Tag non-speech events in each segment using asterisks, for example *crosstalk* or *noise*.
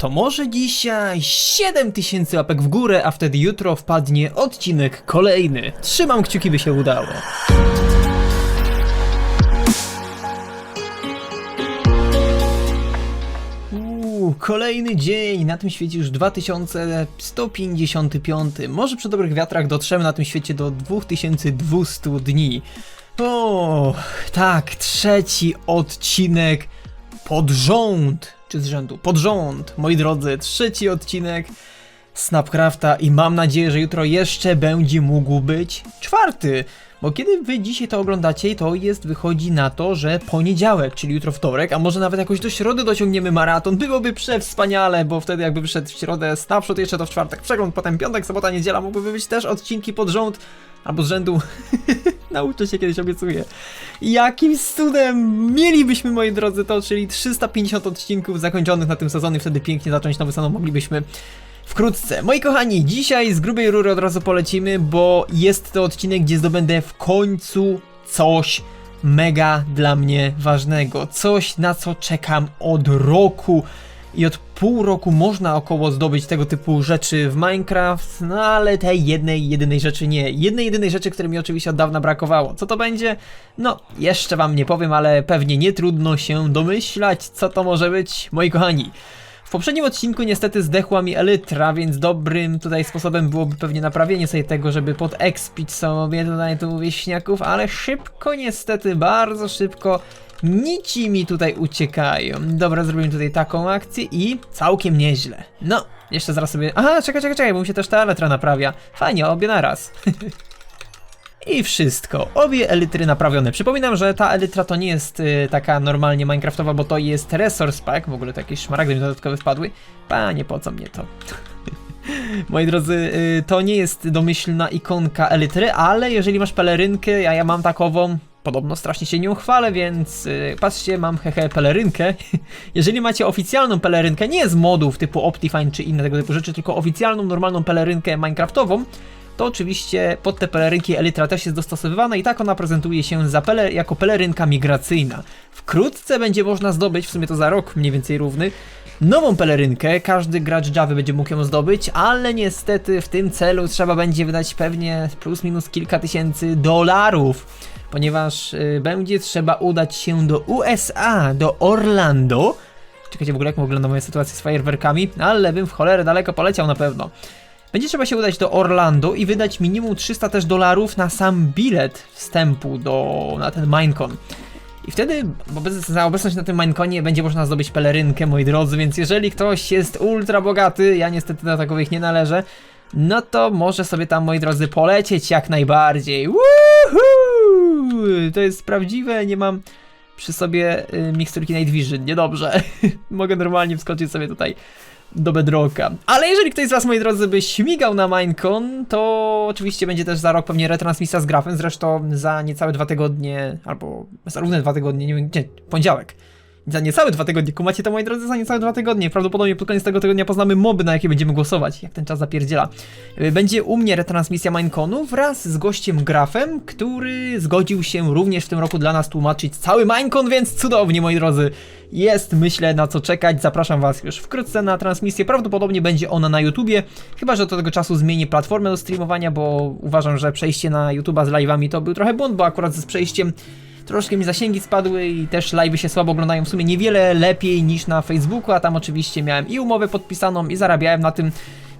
To może dzisiaj 7000 łapek w górę, a wtedy jutro wpadnie odcinek kolejny. Trzymam kciuki, by się udało. Kolejny dzień, na tym świecie już 2155. Może przy dobrych wiatrach dotrzemy na tym świecie do 2200 dni. O, tak, trzeci odcinek pod rząd, czy z rzędu, pod rząd, moi drodzy, trzeci odcinek Snapcrafta i mam nadzieję, że jutro jeszcze będzie mógł być czwarty. Bo kiedy wy dzisiaj to oglądacie, to jest, wychodzi na to, że poniedziałek, czyli jutro wtorek, a może nawet jakoś do środy dociągniemy maraton, byłoby przewspaniale, bo wtedy jakby wyszedł w środę snapshot, jeszcze to w czwartek przegląd, potem piątek, sobota, niedziela, mogłyby być też odcinki pod rząd, albo z rzędu, *laughs* nauczę się kiedyś, obiecuję. Jakim cudem mielibyśmy, moi drodzy, to, czyli 350 odcinków zakończonych na tym sezonie, wtedy pięknie zacząć nowy sezon moglibyśmy wkrótce. Moi kochani, dzisiaj z grubej rury od razu polecimy, bo jest to odcinek, gdzie zdobędę w końcu coś mega dla mnie ważnego. Coś, na co czekam od roku. I od pół roku można około zdobyć tego typu rzeczy w Minecraft, no ale tej jednej, jedynej rzeczy nie. Jednej, jedynej rzeczy, której mi oczywiście od dawna brakowało. Co to będzie? No, jeszcze wam nie powiem, ale pewnie nie trudno się domyślać, co to może być, moi kochani. W poprzednim odcinku niestety zdechła mi elytra, więc dobrym tutaj sposobem byłoby pewnie naprawienie sobie tego, żeby podekspić sobie tutaj tu wieśniaków, ale szybko niestety, bardzo szybko nici mi tutaj uciekają. Dobra, zrobimy tutaj taką akcję i całkiem nieźle. No, jeszcze zaraz sobie... Aha, czekaj, czekaj, czekaj, bo mi się też ta elytra naprawia. Fajnie, obie naraz. *laughs* I wszystko. Obie elitry naprawione. Przypominam, że ta elitra to nie jest y, taka normalnie minecraftowa, bo to jest resource pack. W ogóle to jakieś szmaragdy mi dodatkowe wpadły. Panie, po co mnie to? *laughs* Moi drodzy, y, to nie jest domyślna ikonka elitry, ale jeżeli masz pelerynkę, a ja mam takową, podobno strasznie się nią chwalę, więc y, patrzcie, mam hehe pelerynkę. *laughs* Jeżeli macie oficjalną pelerynkę, nie z modów typu Optifine czy inne tego typu rzeczy, tylko oficjalną, normalną pelerynkę minecraftową, to oczywiście pod te pelerynki Elytra też jest dostosowywana i tak ona prezentuje się pele, jako pelerynka migracyjna. Wkrótce będzie można zdobyć, w sumie to za rok mniej więcej równy, nową pelerynkę, każdy gracz Java będzie mógł ją zdobyć, ale niestety w tym celu trzeba będzie wydać pewnie plus minus kilka tysięcy dolarów, ponieważ y, będzie trzeba udać się do USA, do Orlando. Czekajcie w ogóle jak wygląda moja sytuacja z fajerwerkami, ale bym w cholerę daleko poleciał na pewno. Będzie trzeba się udać do Orlando i wydać minimum 300 też dolarów na sam bilet wstępu do, na ten Minecon. I wtedy, za obecność na tym Mineconie będzie można zdobyć pelerynkę, moi drodzy, więc jeżeli ktoś jest ultra bogaty, ja niestety do takowych nie należę, no to może sobie tam, moi drodzy, polecieć jak najbardziej. Woohoo! To jest prawdziwe, nie mam przy sobie y, miksturki Night Vision, niedobrze. *laughs* Mogę normalnie wskoczyć sobie tutaj do Bedrocka. Ale jeżeli ktoś z was, moi drodzy, by śmigał na Minecon, to oczywiście będzie też za rok pewnie retransmisja z grafem, zresztą za niecałe dwa tygodnie, albo za równe dwa tygodnie, nie wiem, nie, poniedziałek. Za niecałe dwa tygodnie, kumacie to moi drodzy, za niecałe dwa tygodnie. Prawdopodobnie pod koniec tego tygodnia poznamy moby, na jakie będziemy głosować, jak ten czas zapierdziela. Y, Będzie u mnie retransmisja Mineconu wraz z gościem Grafem, który zgodził się również w tym roku dla nas tłumaczyć cały Minecon, więc cudownie, moi drodzy. Jest, myślę, na co czekać. Zapraszam Was już wkrótce na transmisję. Prawdopodobnie będzie ona na YouTubie, chyba że do tego czasu zmienię platformę do streamowania, bo uważam, że przejście na YouTuba z live'ami to był trochę błąd, bo akurat z przejściem troszkę mi zasięgi spadły i też live'y się słabo oglądają w sumie niewiele lepiej niż na Facebooku, a tam oczywiście miałem i umowę podpisaną i zarabiałem na tym,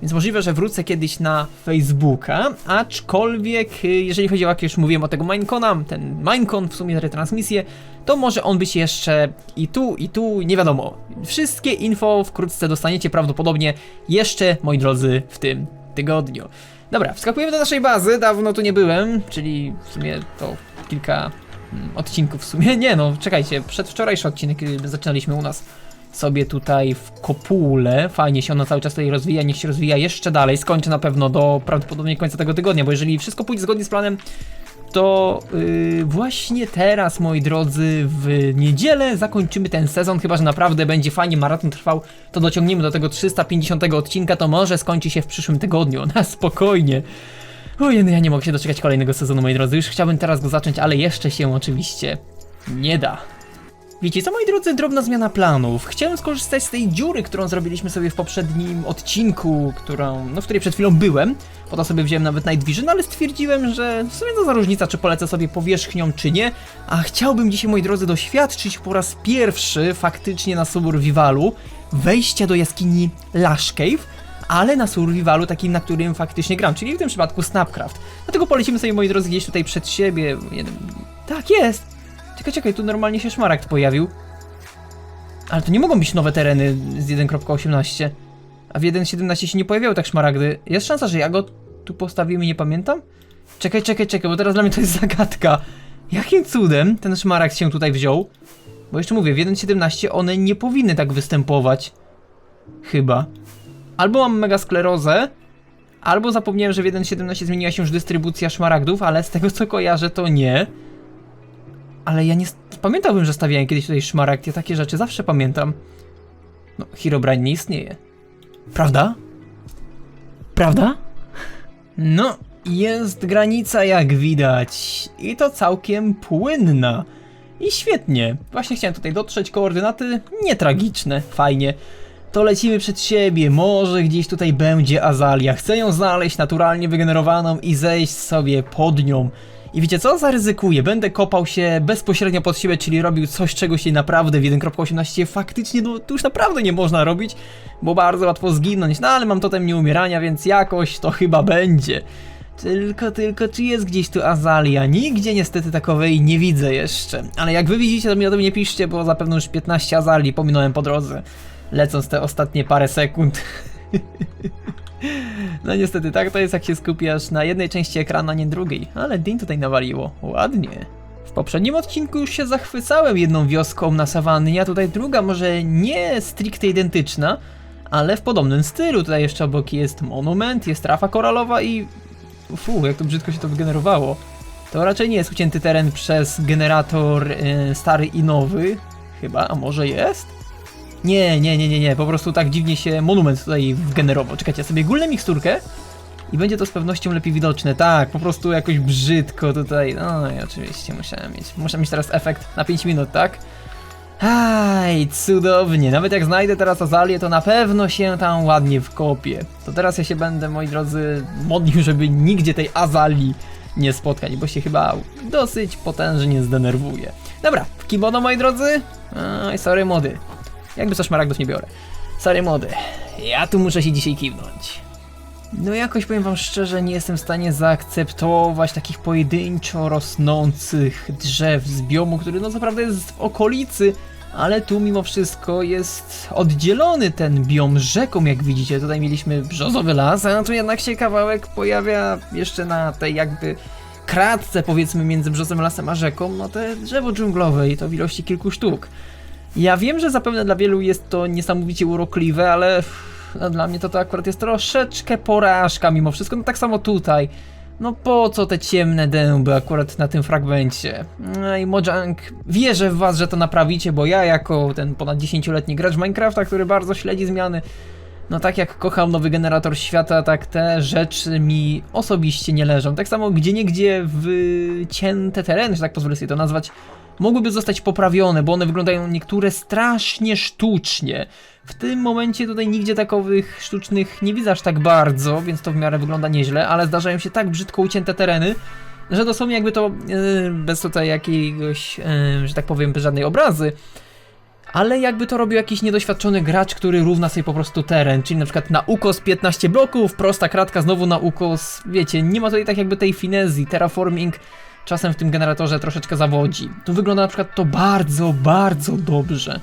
więc możliwe, że wrócę kiedyś na Facebooka, aczkolwiek y, jeżeli chodzi o, jak już mówiłem o tego Minecona, ten Minecon w sumie retransmisję, to może on być jeszcze i tu, i tu, nie wiadomo. Wszystkie info wkrótce dostaniecie prawdopodobnie jeszcze, moi drodzy, w tym tygodniu. Dobra, wskakujemy do naszej bazy, dawno tu nie byłem, czyli w sumie to kilka odcinków w sumie. Nie no, czekajcie, przedwczorajszy odcinek zaczynaliśmy u nas sobie tutaj w kopule. Fajnie się ona cały czas tutaj rozwija, niech się rozwija jeszcze dalej. Skończę na pewno do prawdopodobnie końca tego tygodnia, bo jeżeli wszystko pójdzie zgodnie z planem, to yy, właśnie teraz, moi drodzy, w niedzielę zakończymy ten sezon, chyba że naprawdę będzie fajnie, maraton trwał, to dociągniemy do tego 350 odcinka, to może skończy się w przyszłym tygodniu, *laughs* na spokojnie. Ojej, no ja nie mogę się doczekać kolejnego sezonu, moi drodzy, już chciałbym teraz go zacząć, ale jeszcze się oczywiście nie da. Wiecie co, moi drodzy, drobna zmiana planów. Chciałem skorzystać z tej dziury, którą zrobiliśmy sobie w poprzednim odcinku, którą, no, w której przed chwilą byłem. Po to sobie wziąłem nawet Night Vision, ale stwierdziłem, że w sumie to za różnica, czy polecę sobie powierzchnią, czy nie. A chciałbym dzisiaj, moi drodzy, doświadczyć po raz pierwszy faktycznie na Survivalu wejścia do jaskini Lush Cave, ale na survivalu takim, na którym faktycznie gram, czyli w tym przypadku Snapcraft. Dlatego polecimy sobie, moi drodzy, gdzieś tutaj przed siebie. Tak, jest! Czekaj, czekaj, tu normalnie się szmaragd pojawił. Ale to nie mogą być nowe tereny z 1.18. A w 1.17 się nie pojawiały tak szmaragdy. Jest szansa, że ja go tu postawiłem i nie pamiętam? Czekaj, czekaj, czekaj, bo teraz dla mnie to jest zagadka. Jakim cudem ten szmaragd się tutaj wziął? Bo jeszcze mówię, w 1.17 one nie powinny tak występować. Chyba. Albo mam mega sklerozę, albo zapomniałem, że w 1.17 zmieniła się już dystrybucja szmaragdów, ale z tego co kojarzę to nie. Ale ja nie pamiętałbym, że stawiałem kiedyś tutaj szmaragd, ja takie rzeczy zawsze pamiętam. No, Herobrine nie istnieje. Prawda? Prawda? No, jest granica jak widać. I to całkiem płynna. I świetnie. Właśnie chciałem tutaj dotrzeć, koordynaty nietragiczne, fajnie. To lecimy przed siebie, może gdzieś tutaj będzie Azalia. Chcę ją znaleźć naturalnie wygenerowaną i zejść sobie pod nią. I wiecie co? Zaryzykuję. Będę kopał się bezpośrednio pod siebie, czyli robił coś, czego się naprawdę w 1.18 faktycznie no, już naprawdę nie można robić, bo bardzo łatwo zginąć. No ale mam totem nieumierania, więc jakoś to chyba będzie. Tylko, tylko, czy jest gdzieś tu Azalia? Nigdzie niestety takowej nie widzę jeszcze. Ale jak wy widzicie, to mi o tym nie piszcie, bo zapewne już 15 Azalii pominąłem po drodze. Lecąc te ostatnie parę sekund. *laughs* No niestety, tak to jest jak się skupiasz na jednej części ekranu, a nie drugiej. Ale Dean tutaj nawaliło. Ładnie. W poprzednim odcinku już się zachwycałem jedną wioską na sawannie, a tutaj druga może nie stricte identyczna, ale w podobnym stylu. Tutaj jeszcze obok jest monument, jest trafa koralowa i... Fu, jak to brzydko się to wygenerowało. To raczej nie jest ucięty teren przez generator y, stary i nowy. Chyba, a może jest? Nie, nie, nie, nie, nie, po prostu tak dziwnie się monument tutaj wgenerował. Czekajcie, ja sobie gulnę miksturkę i będzie to z pewnością lepiej widoczne. Tak, po prostu jakoś brzydko tutaj. No i oczywiście musiałem mieć. Muszę mieć teraz efekt na 5 minut, tak? Aj, cudownie. Nawet jak znajdę teraz Azalię, to na pewno się tam ładnie wkopię. To teraz ja się będę, moi drodzy, modlił, żeby nigdzie tej Azalii nie spotkać, bo się chyba dosyć potężnie zdenerwuje. Dobra, w kimono, moi drodzy? Aj, sorry, młody. Jakby co szmaragdów nie biorę. Sorry, młody. Ja tu muszę się dzisiaj kiwnąć. No jakoś powiem wam szczerze, nie jestem w stanie zaakceptować takich pojedynczo rosnących drzew z biomu, który no naprawdę jest w okolicy, ale tu mimo wszystko jest oddzielony ten biom rzeką, jak widzicie. Tutaj mieliśmy brzozowy las, a tu jednak się kawałek pojawia jeszcze na tej jakby kratce powiedzmy między brzozowym lasem a rzeką, no te drzewo dżunglowe i to w ilości kilku sztuk. Ja wiem, że zapewne dla wielu jest to niesamowicie urokliwe, ale no, dla mnie to, to akurat jest troszeczkę porażka mimo wszystko. No tak samo tutaj. No po co te ciemne dęby akurat na tym fragmencie? No i Mojang, wierzę w was, że to naprawicie, bo ja jako ten ponad 10-letni gracz Minecrafta, który bardzo śledzi zmiany, no tak jak kocham nowy generator świata, tak te rzeczy mi osobiście nie leżą. Tak samo gdzie niegdzie wycięte tereny, że tak pozwolę sobie to nazwać, mogłyby zostać poprawione, bo one wyglądają niektóre strasznie sztucznie. W tym momencie tutaj nigdzie takowych sztucznych nie widzę aż tak bardzo, więc to w miarę wygląda nieźle, ale zdarzają się tak brzydko ucięte tereny, że dosłownie jakby to yy, bez tutaj jakiegoś, yy, że tak powiem, żadnej obrazy, ale jakby to robił jakiś niedoświadczony gracz, który równa sobie po prostu teren, czyli na przykład na ukos 15 bloków, prosta kratka, znowu na ukos, wiecie, nie ma tutaj tak jakby tej finezji, terraforming czasem w tym generatorze troszeczkę zawodzi. Tu wygląda na przykład to bardzo, bardzo dobrze.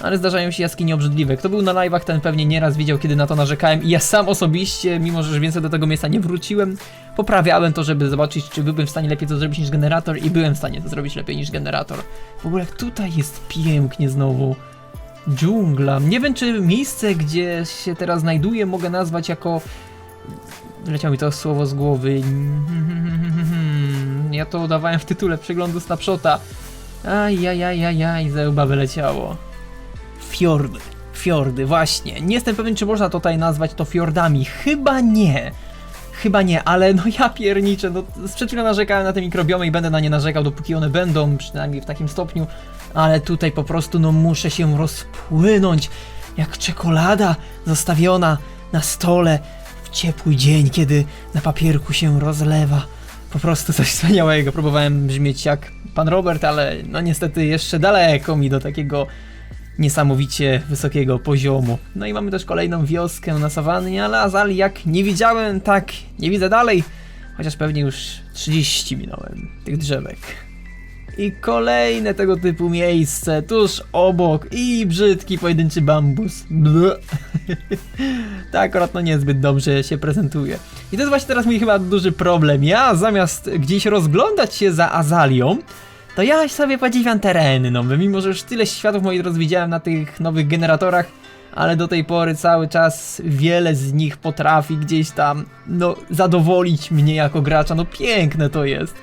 Ale zdarzają się jaskinie obrzydliwe. Kto był na live'ach, ten pewnie nieraz widział, kiedy na to narzekałem i ja sam osobiście, mimo że już więcej do tego miejsca nie wróciłem, poprawiałem to, żeby zobaczyć, czy byłem w stanie lepiej to zrobić niż generator i byłem w stanie to zrobić lepiej niż generator. W ogóle tutaj jest pięknie znowu. Dżungla. Nie wiem, czy miejsce, gdzie się teraz znajduję, mogę nazwać jako... Leciało mi to słowo z głowy. Ja to udawałem w tytule przeglądu snapshota. Ajajajajaj, ze łba wyleciało. Fiordy. Fiordy, właśnie. Nie jestem pewien, czy można tutaj nazwać to fiordami. Chyba nie. Chyba nie, ale no ja pierniczę, no z przed narzekałem na te mikrobiomy i będę na nie narzekał, dopóki one będą, przynajmniej w takim stopniu. ale tutaj po prostu no muszę się rozpłynąć jak czekolada zostawiona na stole ciepły dzień, kiedy na papierku się rozlewa. Po prostu coś wspaniałego. Próbowałem brzmieć jak pan Robert, ale no niestety jeszcze daleko mi do takiego niesamowicie wysokiego poziomu. No i mamy też kolejną wioskę na sawannie, ale Azali jak nie widziałem, tak nie widzę dalej. Chociaż pewnie już 30 minąłem tych drzewek. I kolejne tego typu miejsce tuż obok i brzydki pojedynczy bambus. *laughs* Tak akurat no niezbyt dobrze się prezentuje. I to jest właśnie teraz mój chyba duży problem. Ja zamiast gdzieś rozglądać się za Azalią, to ja sobie podziwiam tereny nowe, mimo że już tyle światów moi drodzy widziałem na tych nowych generatorach, ale do tej pory cały czas wiele z nich potrafi gdzieś tam, no, zadowolić mnie jako gracza, no piękne to jest.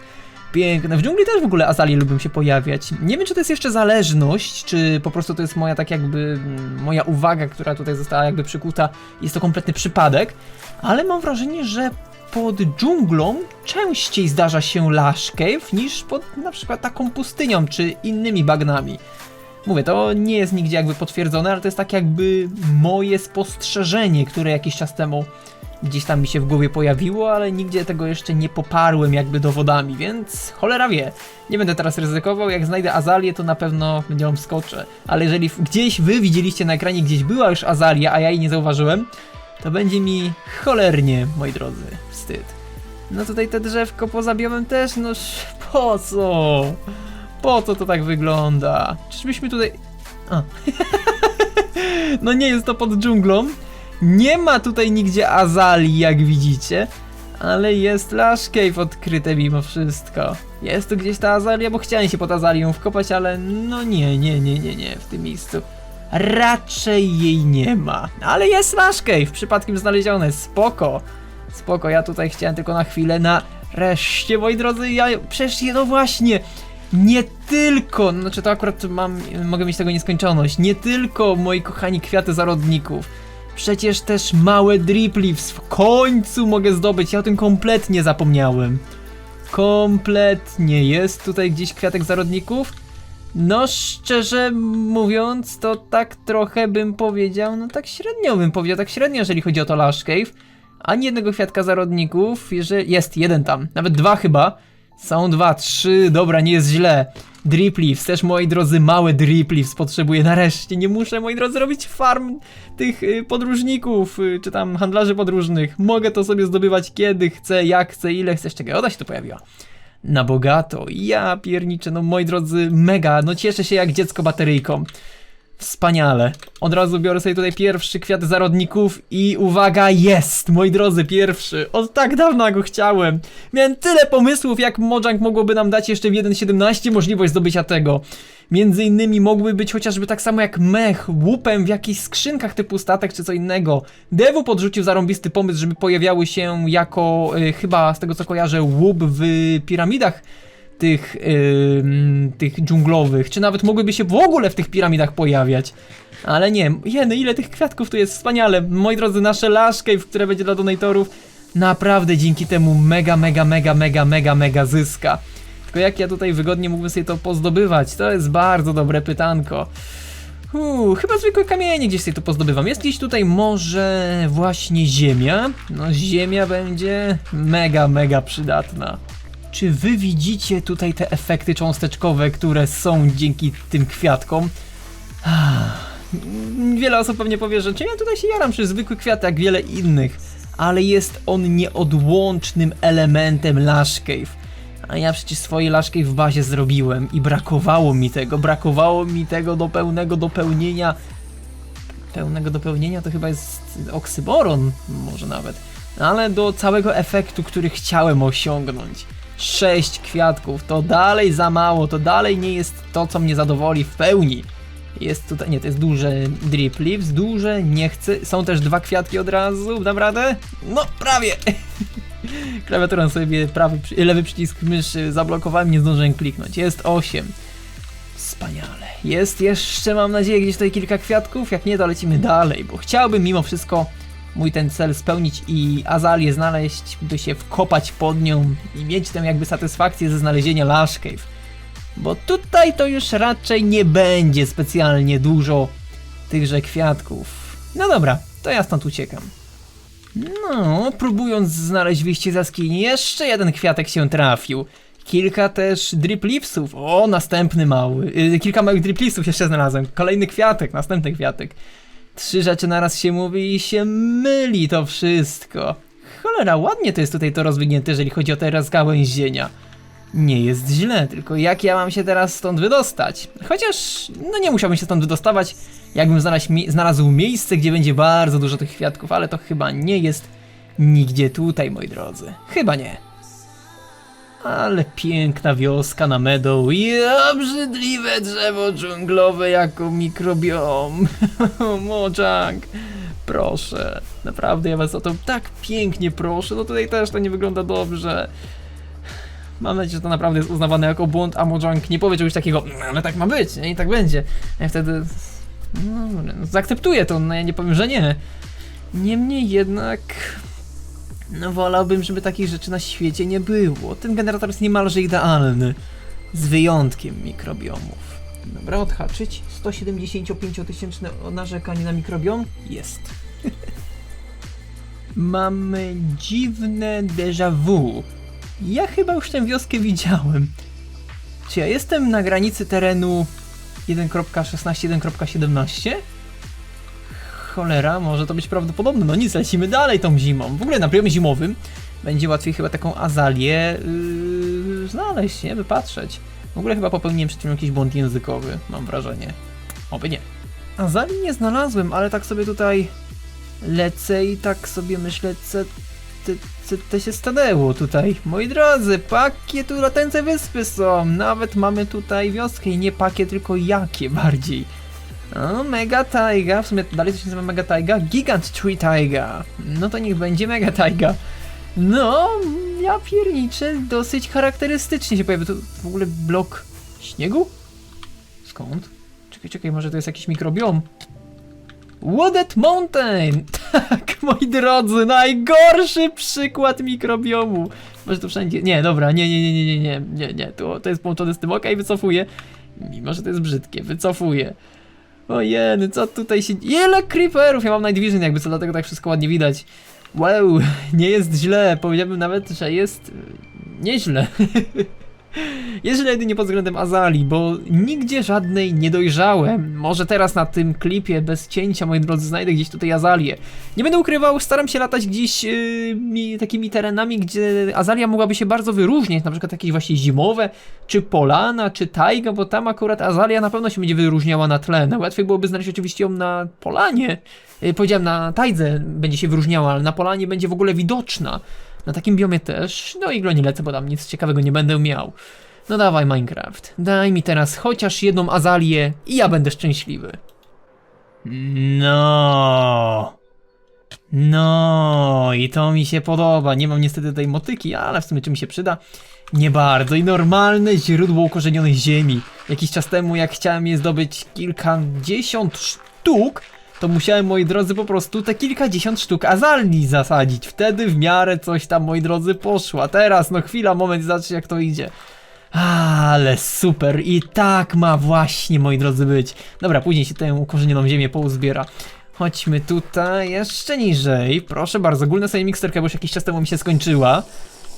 Piękne. W dżungli też w ogóle azalie lubią się pojawiać. Nie wiem, czy to jest jeszcze zależność, czy po prostu to jest moja tak jakby, mm, moja uwaga, która tutaj została jakby przykuta, jest to kompletny przypadek, ale mam wrażenie, że pod dżunglą częściej zdarza się Lush Cave niż pod na przykład taką pustynią czy innymi bagnami. Mówię, to nie jest nigdzie jakby potwierdzone, ale to jest tak jakby moje spostrzeżenie, które jakiś czas temu gdzieś tam mi się w głowie pojawiło, ale nigdzie tego jeszcze nie poparłem jakby dowodami, więc cholera wie. Nie będę teraz ryzykował, jak znajdę Azalię, to na pewno nią skoczę. Ale jeżeli w- gdzieś wy widzieliście na ekranie, gdzieś była już Azalia, a ja jej nie zauważyłem, to będzie mi cholernie, moi drodzy, wstyd. No tutaj te drzewko poza biomem też, no sz- po co? Po co to tak wygląda? Czyżbyśmy tutaj... A. *laughs* no nie jest to pod dżunglą. Nie ma tutaj nigdzie Azalii, jak widzicie. Ale jest Lush Cave odkryte mimo wszystko. Jest tu gdzieś ta Azalia, bo chciałem się pod Azalią wkopać, ale no nie, nie, nie, nie, nie, w tym miejscu. Raczej jej nie ma. Ale jest Lush Cave, przypadkiem znalezione, spoko. Spoko, ja tutaj chciałem tylko na chwilę, na reszcie, moi drodzy, ja przecież no właśnie, nie tylko, no, znaczy to akurat mam, mogę mieć tego nieskończoność, nie tylko, moi kochani, kwiaty zarodników, przecież też małe drip leaves w końcu mogę zdobyć, ja o tym kompletnie zapomniałem. Kompletnie, jest tutaj gdzieś kwiatek zarodników? No szczerze mówiąc, to tak trochę bym powiedział, no tak średnio bym powiedział, tak średnio, jeżeli chodzi o to Lush Cave. Ani jednego kwiatka zarodników, jeżeli jest jeden tam, nawet dwa chyba. Są dwa, trzy, dobra, nie jest źle. Drip Leaves, też moi drodzy, małe Drip Leaves potrzebuję nareszcie. Nie muszę, moi drodzy, robić farm tych y, podróżników, y, czy tam handlarzy podróżnych. Mogę to sobie zdobywać kiedy chcę, jak chcę, ile chcę. Czekaj, oda się tu pojawiła. Na bogato, ja pierniczę, no moi drodzy, mega, no cieszę się jak dziecko bateryjką. Wspaniale. Od razu biorę sobie tutaj pierwszy kwiat zarodników i uwaga, jest! Moi drodzy, pierwszy. Od tak dawna go chciałem. Miałem tyle pomysłów, jak Mojang mogłoby nam dać jeszcze w 1.17 możliwość zdobycia tego. Między innymi mógłby być chociażby tak samo jak mech, łupem w jakichś skrzynkach typu statek czy co innego. Devu podrzucił zarąbisty pomysł, żeby pojawiały się jako, y, chyba z tego co kojarzę, łup w piramidach tych, ym, tych dżunglowych, czy nawet mogłyby się w ogóle w tych piramidach pojawiać. Ale nie, jeny, ile tych kwiatków tu jest wspaniale. Moi drodzy, nasze Lush Cave, które będzie dla donatorów, naprawdę dzięki temu mega, mega, mega, mega, mega, mega zyska. Tylko jak ja tutaj wygodnie mógłbym sobie to pozdobywać? To jest bardzo dobre pytanko. Chyba zwykłe kamienie gdzieś sobie tu pozdobywam. Jest gdzieś tutaj może właśnie ziemia? No ziemia będzie mega, mega przydatna. Czy wy widzicie tutaj te efekty cząsteczkowe, które są dzięki tym kwiatkom? Wiele osób pewnie powie, że ja tutaj się jaram przy zwykły kwiat jak wiele innych, ale jest on nieodłącznym elementem Lush Cave. A ja przecież swoje Lush Cave w bazie zrobiłem i brakowało mi tego, brakowało mi tego do pełnego dopełnienia. Pełnego dopełnienia to chyba jest oksyboron, może nawet. Ale do całego efektu, który chciałem osiągnąć. Sześć kwiatków, to dalej za mało, to dalej nie jest to, co mnie zadowoli w pełni. Jest tutaj, nie, to jest duże drip leaves, duże, nie chcę. Są też dwa kwiatki od razu, naprawdę? No, prawie! *laughs* Klawiaturą sobie prawy, lewy przycisk myszy zablokowałem, nie zdążyłem kliknąć. Jest 8. Wspaniale. Jest jeszcze, mam nadzieję, gdzieś tutaj kilka kwiatków. Jak nie, to lecimy dalej, bo chciałbym mimo wszystko mój ten cel spełnić i Azalię znaleźć, by się wkopać pod nią i mieć tę jakby satysfakcję ze znalezienia Lush Cave. Bo tutaj to już raczej nie będzie specjalnie dużo tychże kwiatków. No dobra, to ja stąd uciekam. No, próbując znaleźć wyjście z jaskini, jeszcze jeden kwiatek się trafił. Kilka też drip leafsów. O, następny mały. Yy, kilka małych drip leafsów jeszcze znalazłem. Kolejny kwiatek, następny kwiatek. Trzy rzeczy naraz się mówi i się myli to wszystko. Cholera, ładnie to jest tutaj to rozwinięte, jeżeli chodzi o teraz gałęzienia. Nie jest źle, tylko jak ja mam się teraz stąd wydostać? Chociaż, no nie musiałbym się stąd wydostawać, jakbym znalazł, mi- znalazł miejsce, gdzie będzie bardzo dużo tych kwiatków, ale to chyba nie jest nigdzie tutaj, moi drodzy. Chyba nie. Ale piękna wioska na Meadow i obrzydliwe drzewo dżunglowe jako mikrobiom. *laughs* Mojang, proszę, naprawdę ja was o to tak pięknie proszę, no tutaj też to nie wygląda dobrze. Mam nadzieję, że to naprawdę jest uznawane jako błąd, a Mojang nie powie czegoś takiego, "No, ale tak ma być, nie? i tak będzie. Ja wtedy no, dobra, no, zaakceptuję to, no ja nie powiem, że nie. Niemniej jednak, no wolałbym, żeby takich rzeczy na świecie nie było. Ten generator jest niemalże idealny, z wyjątkiem mikrobiomów. Dobra, odhaczyć. 175-tysięczne narzekanie na mikrobiom? Jest. *laughs* Mamy dziwne déjà vu. Ja chyba już tę wioskę widziałem. Czy ja jestem na granicy terenu 1.16, 1.17? Cholera, może to być prawdopodobne. No nic, lecimy dalej tą zimą. W ogóle na poziomie zimowym będzie łatwiej chyba taką azalię yy, znaleźć, nie? Wypatrzeć. W ogóle chyba popełniłem przed tym jakiś błąd językowy, mam wrażenie. Oby nie. Azalii nie znalazłem, ale tak sobie tutaj lecę i tak sobie myślę, co to się stanęło tutaj. Moi drodzy, pakie tu latające wyspy są. Nawet mamy tutaj wioskę i nie pakie, tylko jakie bardziej. Mega Taiga, w sumie dalej coś się nazywa Mega Taiga, Gigant Tree Taiga. No to niech będzie Mega Taiga. No, ja pierniczę, dosyć charakterystycznie się pojawia. Tu w ogóle blok śniegu? Skąd? Czekaj, czekaj, może to jest jakiś mikrobiom? Wooded Mountain! *laughs* Tak, moi drodzy, najgorszy przykład mikrobiomu. Może to wszędzie... Nie, dobra, nie, nie, nie, nie, nie, nie, nie, to, to jest połączone z tym, okej, okay, wycofuję. Mimo, że to jest brzydkie, wycofuję. Ojeny, co tutaj się... Ile creeperów! Ja mam Night Vision jakby co, dlatego tak wszystko ładnie widać. Wow, nie jest źle. Powiedziałbym nawet, że jest... e, Nieźle. *laughs* Jest źle jedynie pod względem Azali, bo nigdzie żadnej nie dojrzałem. Może teraz na tym klipie bez cięcia, moi drodzy, znajdę gdzieś tutaj Azalię. Nie będę ukrywał, staram się latać gdzieś yy, mi, takimi terenami, gdzie Azalia mogłaby się bardzo wyróżniać, na przykład jakieś właśnie zimowe, czy polana, czy tajga, bo tam akurat Azalia na pewno się będzie wyróżniała na tle. Najłatwiej byłoby znaleźć oczywiście ją na polanie. Yy, powiedziałem, na tajdze będzie się wyróżniała, ale na polanie będzie w ogóle widoczna. Na takim biomie też. No i nie lecę, bo tam nic ciekawego nie będę miał. No dawaj Minecraft, daj mi teraz chociaż jedną azalię i ja będę szczęśliwy. No. No i to mi się podoba. Nie mam niestety tej motyki, ale w sumie czy mi się przyda? Nie bardzo. I normalne źródło ukorzenionej ziemi. Jakiś czas temu, jak chciałem je zdobyć kilkadziesiąt sztuk, to musiałem, moi drodzy, po prostu te kilkadziesiąt sztuk azalni zasadzić. Wtedy w miarę coś tam, moi drodzy, poszło. A teraz, no chwila, moment, zobaczcie jak to idzie. Ale super i tak ma właśnie, moi drodzy, być. Dobra, później się tę ukorzenioną ziemię pouzbiera. Chodźmy tutaj, jeszcze niżej. Proszę bardzo, ogólna sobie miksterka, bo już jakiś czas temu mi się skończyła.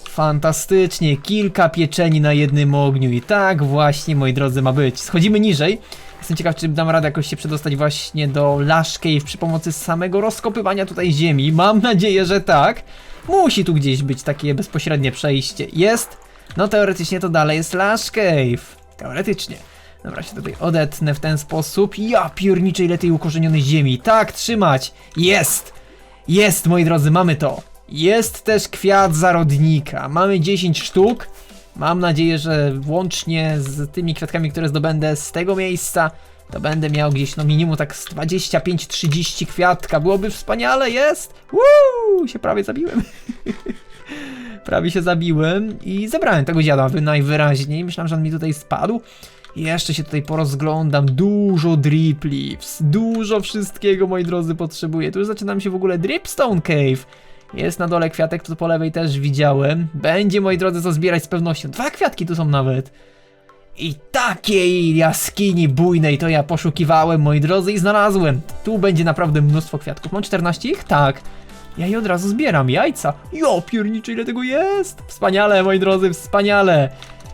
Fantastycznie, kilka pieczeni na jednym ogniu i tak właśnie, moi drodzy, ma być. Schodzimy niżej. Jestem ciekaw, czy dam radę jakoś się przedostać właśnie do Lush Cave przy pomocy samego rozkopywania tutaj ziemi. Mam nadzieję, że tak. Musi tu gdzieś być takie bezpośrednie przejście. Jest? No teoretycznie to dalej jest Lush Cave. Teoretycznie. Dobra, się tutaj odetnę w ten sposób. Ja pierniczę ile tej ukorzenionej ziemi. Tak, trzymać. Jest! Jest, moi drodzy, mamy to. Jest też kwiat zarodnika. Mamy 10 sztuk. Mam nadzieję, że łącznie z tymi kwiatkami, które zdobędę z tego miejsca, to będę miał gdzieś no minimum tak z 25-30 kwiatka. Byłoby wspaniale, jest! Woo! Się prawie zabiłem. *laughs* prawie się zabiłem i zebrałem tego dziada wy- najwyraźniej. Myślałem, że on mi tutaj spadł. Jeszcze się tutaj porozglądam. Dużo drip leaves. Dużo wszystkiego, moi drodzy, potrzebuję. Tu już zaczynam się w ogóle dripstone cave. Jest na dole kwiatek, tu po lewej też widziałem. Będzie, moi drodzy, co zbierać z pewnością. Dwa kwiatki tu są nawet. I takiej jaskini bujnej to ja poszukiwałem, moi drodzy, i znalazłem. Tu będzie naprawdę mnóstwo kwiatków. Mam 14 ich? Tak. Ja je od razu zbieram, jajca. Jo, pierniczy, ile tego jest? Wspaniale, moi drodzy, wspaniale.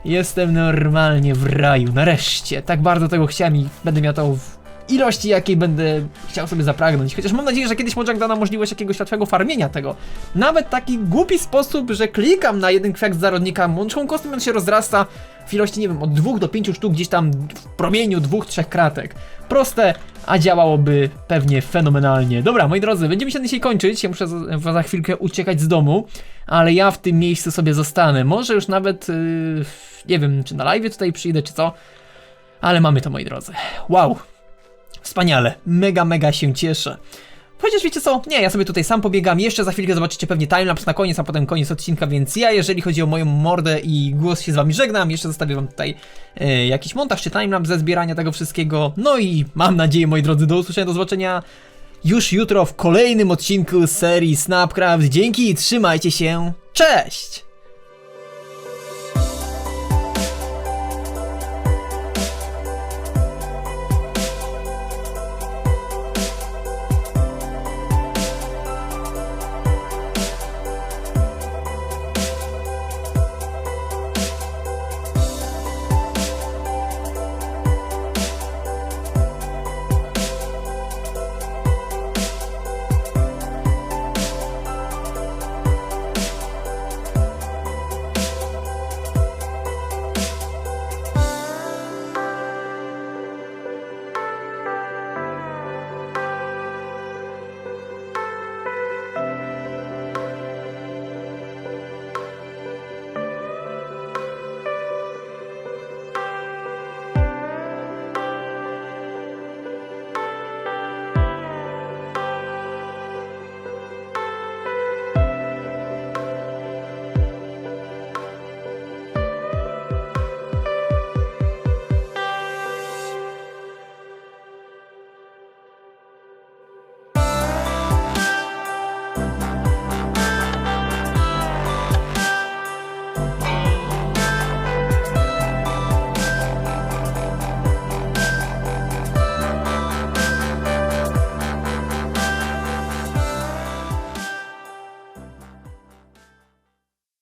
Jestem normalnie w raju, nareszcie. Tak bardzo tego chciałem i będę miał to w ilości, jakiej będę chciał sobie zapragnąć. Chociaż mam nadzieję, że kiedyś Mojang da nam możliwość jakiegoś łatwego farmienia tego. Nawet taki głupi sposób, że klikam na jeden kwiat z zarodnika, mączką kostką on się rozrasta w ilości, nie wiem, od 2 do 5 sztuk gdzieś tam w promieniu dwóch, trzech kratek. Proste, a działałoby pewnie fenomenalnie. Dobra, moi drodzy, będziemy się dzisiaj kończyć. Ja muszę za, za chwilkę uciekać z domu, ale ja w tym miejscu sobie zostanę. Może już nawet, yy, nie wiem, czy na live tutaj przyjdę, czy co. Ale mamy to, moi drodzy. Wow. Wspaniale. Mega, mega się cieszę. Chociaż wiecie co? Nie, ja sobie tutaj sam pobiegam. Jeszcze za chwilkę zobaczycie pewnie timelapse na koniec, a potem koniec odcinka, więc ja, jeżeli chodzi o moją mordę i głos, się z wami żegnam. Jeszcze zostawię wam tutaj e, jakiś montaż czy timelapse ze zbierania tego wszystkiego. No i mam nadzieję, moi drodzy, do usłyszenia, do zobaczenia już jutro w kolejnym odcinku serii Snapcraft. Dzięki, trzymajcie się. Cześć!